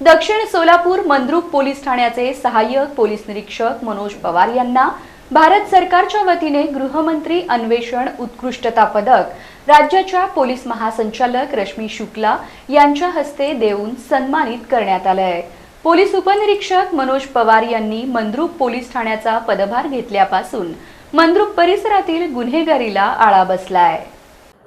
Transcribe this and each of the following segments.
दक्षिण सोलापूर मंद्रुप पोलीस ठाण्याचे सहाय्यक पोलीस निरीक्षक मनोज पवार यांना भारत सरकारच्या वतीने गृहमंत्री अन्वेषण उत्कृष्टता पदक राज्याच्या पोलीस महासंचालक रश्मी शुक्ला यांच्या हस्ते देऊन सन्मानित करण्यात आलं आहे पोलीस उपनिरीक्षक मनोज पवार यांनी मंद्रुप पोलीस ठाण्याचा पदभार घेतल्यापासून मंद्रुप परिसरातील गुन्हेगारीला आळा बसलाय.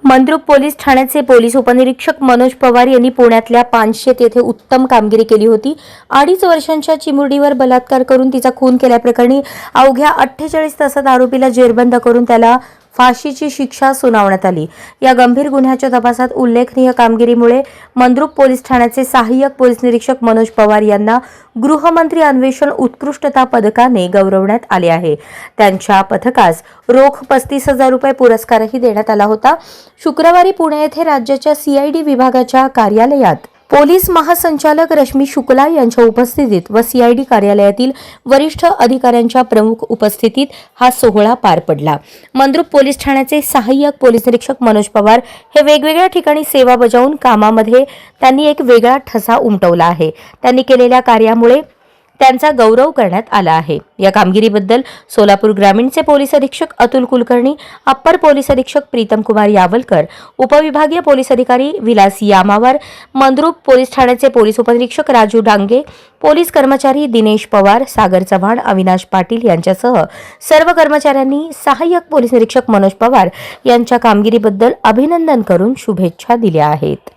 मंद्रुप पोलीस ठाण्याचे पोलीस उपनिरीक्षक मनोज पवार यांनी पुण्यातल्या पानशेत येथे उत्तम कामगिरी केली होती. अडीच वर्षांच्या चिमुरडीवर बलात्कार करून तिचा खून केल्याप्रकरणी अवघ्या अठ्ठेचाळीस तासात आरोपीला जेरबंद करून त्याला फाशीची शिक्षा सुनावण्यात आली. या गंभीर गुन्ह्याच्या तपासात उल्लेखनीय कामगिरीमुळे मंद्रुप पोलीस ठाण्याचे सहाय्यक पोलीस निरीक्षक मनोज पवार यांना गृहमंत्री अन्वेषण उत्कृष्टता पदकाने गौरवण्यात आले आहे. त्यांच्या पथकास रोख पस्तीस हजार रुपये पुरस्कारही देण्यात आला होता. शुक्रवारी पुणे येथे राज्याच्या सीआयडी विभागाच्या कार्यालयात पोलीस महासंचालक रश्मी शुक्ला यांच्या उपस्थितीत व सीआयडी कार्यालयातील वरिष्ठ अधिकाऱ्यांच्या प्रमुख उपस्थितीत हा सोहळा पार पडला. मंद्रुप पोलीस ठाण्याचे सहाय्यक पोलीस निरीक्षक मनोज पवार हे वेगवेगळ्या ठिकाणी सेवा बजावून कामामध्ये त्यांनी एक वेगळा ठसा उमटवला आहे. त्यांनी केलेल्या कार्यामुळे त्यांचा गौरव करण्यात आला आहे. या कामगिरीबद्दल सोलापूर ग्रामीणचे पोलीस अधीक्षक अतुल कुलकर्णी अप्पर पोलीस अधीक्षक प्रीतम कुमार यावलकर उपविभागीय पोलीस अधिकारी विलास यामावर मंद्रुप पोलीस ठाण्याचे पोलीस उपनिरीक्षक राजू डांगे पोलीस कर्मचारी दिनेश पवार सागर चव्हाण अविनाश पाटील यांच्यासह सर्व कर्मचाऱ्यांनी सहाय्यक पोलीस निरीक्षक मनोज पवार यांच्या कामगिरीबद्दल अभिनंदन करून शुभेच्छा दिल्या आहेत.